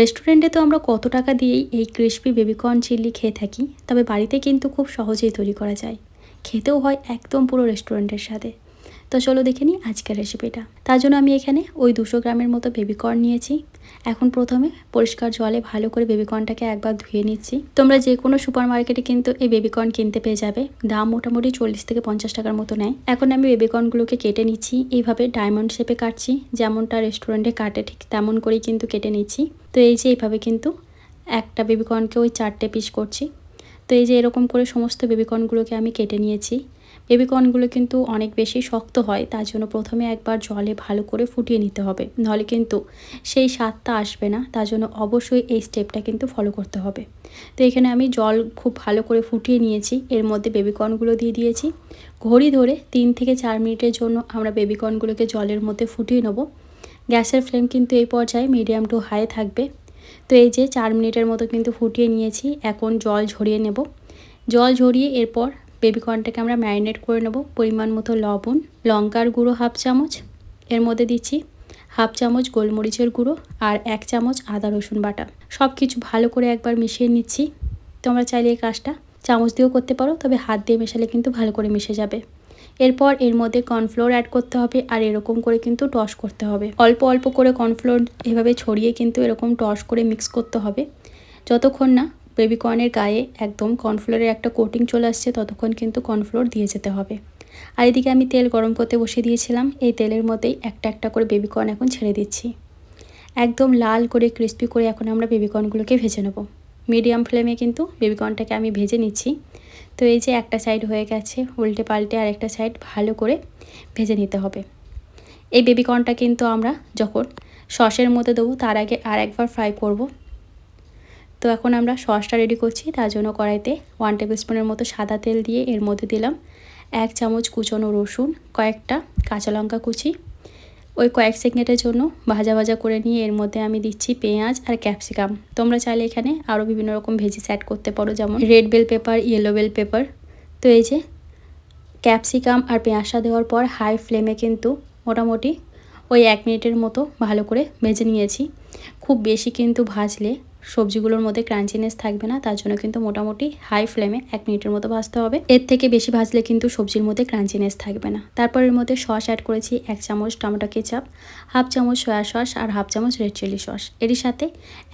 রেস্টুরেন্টে তো আমরা কত টাকা দিয়েই এই ক্রিসপি বেবিকর্ন চিল্লি খেয়ে থাকি, তবে বাড়িতে কিন্তু খুব সহজেই তৈরি করা যায়। খেতেও হয় একদম পুরো রেস্টুরেন্টের সাথে তো চলো দেখে নিই আজকের রেসিপিটা তার জন্য আমি এখানে ওই দুশো গ্রামের মতো বেবিকর্ন নিয়েছি। এখন প্রথমে পরিষ্কার জলে ভালো করে বেবিকর্নটাকে একবার ধুয়ে নিচ্ছি। তোমরা যে কোনো সুপার মার্কেটে কিন্তু এই বেবিকর্ন কিনতে পেয়ে যাবে। দাম মোটামুটি চল্লিশ থেকে পঞ্চাশ টাকার মতো নেয়। এখন আমি বেবিকর্নগুলোকে কেটে নিচ্ছি। এইভাবে ডায়মন্ড শেপে কাটছি। যেমনটা রেস্টুরেন্টে কাটে, ঠিক তেমন করেই কিন্তু কেটে নিচ্ছি। তো এই যে এইভাবে কিন্তু একটা বেবিকর্নকে ওই চারটে পিস করছি। তো এই যে এরকম করে সমস্ত বেবিকর্নগুলোকে আমি কেটে নিয়েছি। বেবিকর্নগুলো কিন্তু অনেক বেশি শক্ত হয়, তার জন্য প্রথমে একবার জলে ভালো করে ফুটিয়ে নিতে হবে। নাহলে কিন্তু সেই স্বাদটা আসবে না, তার জন্য অবশ্যই এই স্টেপটা কিন্তু ফলো করতে হবে। তো এখানে আমি জল খুব ভালো করে ফুটিয়ে নিয়েছি, এর মধ্যে বেবিকর্নগুলো দিয়ে দিয়েছি। ঘড়ি ধরে তিন থেকে চার মিনিটের জন্য আমরা বেবিকর্নগুলোকে জলের মধ্যে ফুটিয়ে নেব। গ্যাসের ফ্লেম কিন্তু এই পর্যায়ে মিডিয়াম টু হাই থাকবে। তো এই যে চার মিনিটের মতো কিন্তু ফুটিয়ে নিয়েছি, এখন জল ঝরিয়ে নেব। জল ঝরিয়ে এরপর বেবিকর্নটাকে আমরা ম্যারিনেট করে নেব পরিমাণ মতো লবণ, লঙ্কার গুঁড়ো হাফ চামচ, এর মধ্যে দিচ্ছি হাফ চামচ গোলমরিচের গুঁড়ো আর এক চামচ আদা রসুন বাটা। সব কিছু ভালো করে একবার মিশিয়ে নিচ্ছি। তোমরা চাইলে এই কাজটা চামচ দিয়েও করতে পারো, তবে হাত দিয়ে মেশালে কিন্তু ভালো করে মিশে যাবে। এরপর এর মধ্যে কর্নফ্লোর অ্যাড করতে হবে আর এরকম করে কিন্তু টস করতে হবে। অল্প অল্প করে কর্নফ্লোর এভাবে ছড়িয়ে কিন্তু এরকম টস করে মিক্স করতে হবে। যতক্ষণ না বেবিকর্নের গায়ে একদম কর্নফ্লোরের একটা কোটিং চলে আসছে, ততক্ষণ কিন্তু কর্নফ্লোর দিয়ে যেতে হবে। আর এদিকে আমি তেল গরম করতে বসিয়ে দিয়েছিলাম, এই তেলের মধ্যেই একটা একটা করে বেবিকর্ন এখন ছেড়ে দিচ্ছি। একদম লাল করে ক্রিস্পি করে এখন আমরা বেবিকর্নগুলোকে ভেজে নেব। মিডিয়াম ফ্লেমে কিন্তু বেবিকর্নটাকে আমি ভেজে নিচ্ছি। তো এই যে একটা সাইড হয়ে গেছে, উল্টে পাল্টে আর একটা সাইড ভালো করে ভেজে নিতে হবে। এই বেবিকর্নটা কিন্তু আমরা যখন সসের মধ্যে দেবো, তার আগে আর একবার ফ্রাই করব। তো এখন আমরা সসটা রেডি করছি, তার জন্য কড়াইতে ওয়ান টেবিল স্পুনের মতো সাদা তেল দিয়ে এর মধ্যে দিলাম এক চামচ কুচনো রসুন, কয়েকটা কাঁচা লঙ্কা কুচি। ওই কয়েক সেকেন্ডের জন্য ভাজা ভাজা করে নিয়ে এর মধ্যে আমি দিচ্ছি পেঁয়াজ আর ক্যাপসিকাম। তোমরা চাইলে এখানে আরও বিভিন্ন রকম ভেজিস অ্যাড করতে পারো, যেমন red bell pepper yellow bell pepper তো এই যে ক্যাপসিকাম আর পেঁয়াজটা দেওয়ার পর হাই ফ্লেমে কিন্তু মোটামুটি ওই এক মিনিটের মতো ভালো করে ভেজে নিয়েছি। খুব বেশি কিন্তু ভাজলে সবজিগুলোর মধ্যে ক্রাঞ্চিনেস থাকবে না, তার জন্য কিন্তু মোটামুটি হাই ফ্লেমে এক মিনিটের মতো ভাজতে হবে। এর থেকে বেশি ভাজলে কিন্তু সবজির মধ্যে ক্রাঞ্চিনেস থাকবে না। তারপর এর মধ্যে সস অ্যাড করেছি এক চামচ টমেটো কেচাপ হাফ চামচ সয়া সস আর হাফ চামচ রেড চিলি সস এরই সাথে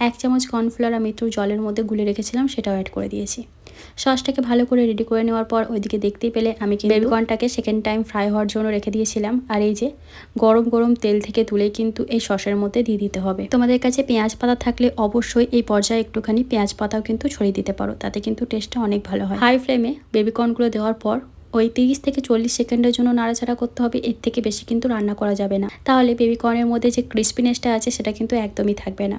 এক চামচ কর্নফ্লাওয়ার আমি একটু জলের মধ্যে গুলে রেখেছিলাম, সেটাও অ্যাড করে দিয়েছি। সসটাকে ভালো করে রেডি করে নেওয়ার পর ওইদিকে দেখতেই পেলে আমি কিন্তু বেবিকর্নটাকে সেকেন্ড টাইম ফ্রাই হওয়ার জন্য রেখে দিয়েছিলাম। আর এই যে গরম গরম তেল থেকে তুলে কিন্তু এই সসের মধ্যে দিয়ে দিতে হবে। তোমাদের কাছে পেঁয়াজ পাতা থাকলে অবশ্যই এই পর্যায়ে একটুখানি পেঁয়াজ পাতাও কিন্তু ছড়িয়ে দিতে পারো। তাতে কিন্তু টেস্টটা অনেক ভালো হয়। হাই ফ্লেমে বেবিকর্নগুলো দেওয়ার পর ওই তিরিশ থেকে চল্লিশ সেকেন্ডের জন্য নাড়াচাড়া করতে হবে, এর থেকে বেশি কিন্তু রান্না করা যাবে না। তাহলে বেবিকর্নের মধ্যে যে ক্রিস্পিনেসটা আছে, সেটা কিন্তু একদমই থাকবে না।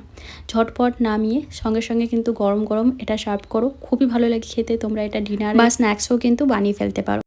ঝটপট নামিয়ে সঙ্গে সঙ্গে কিন্তু গরম গরম এটা সার্ভ করো। খুবই ভালো লাগে খেতে, তোমরা এটা ডিনার বা স্ন্যাক্সও কিন্তু বানিয়ে ফেলতে পারো।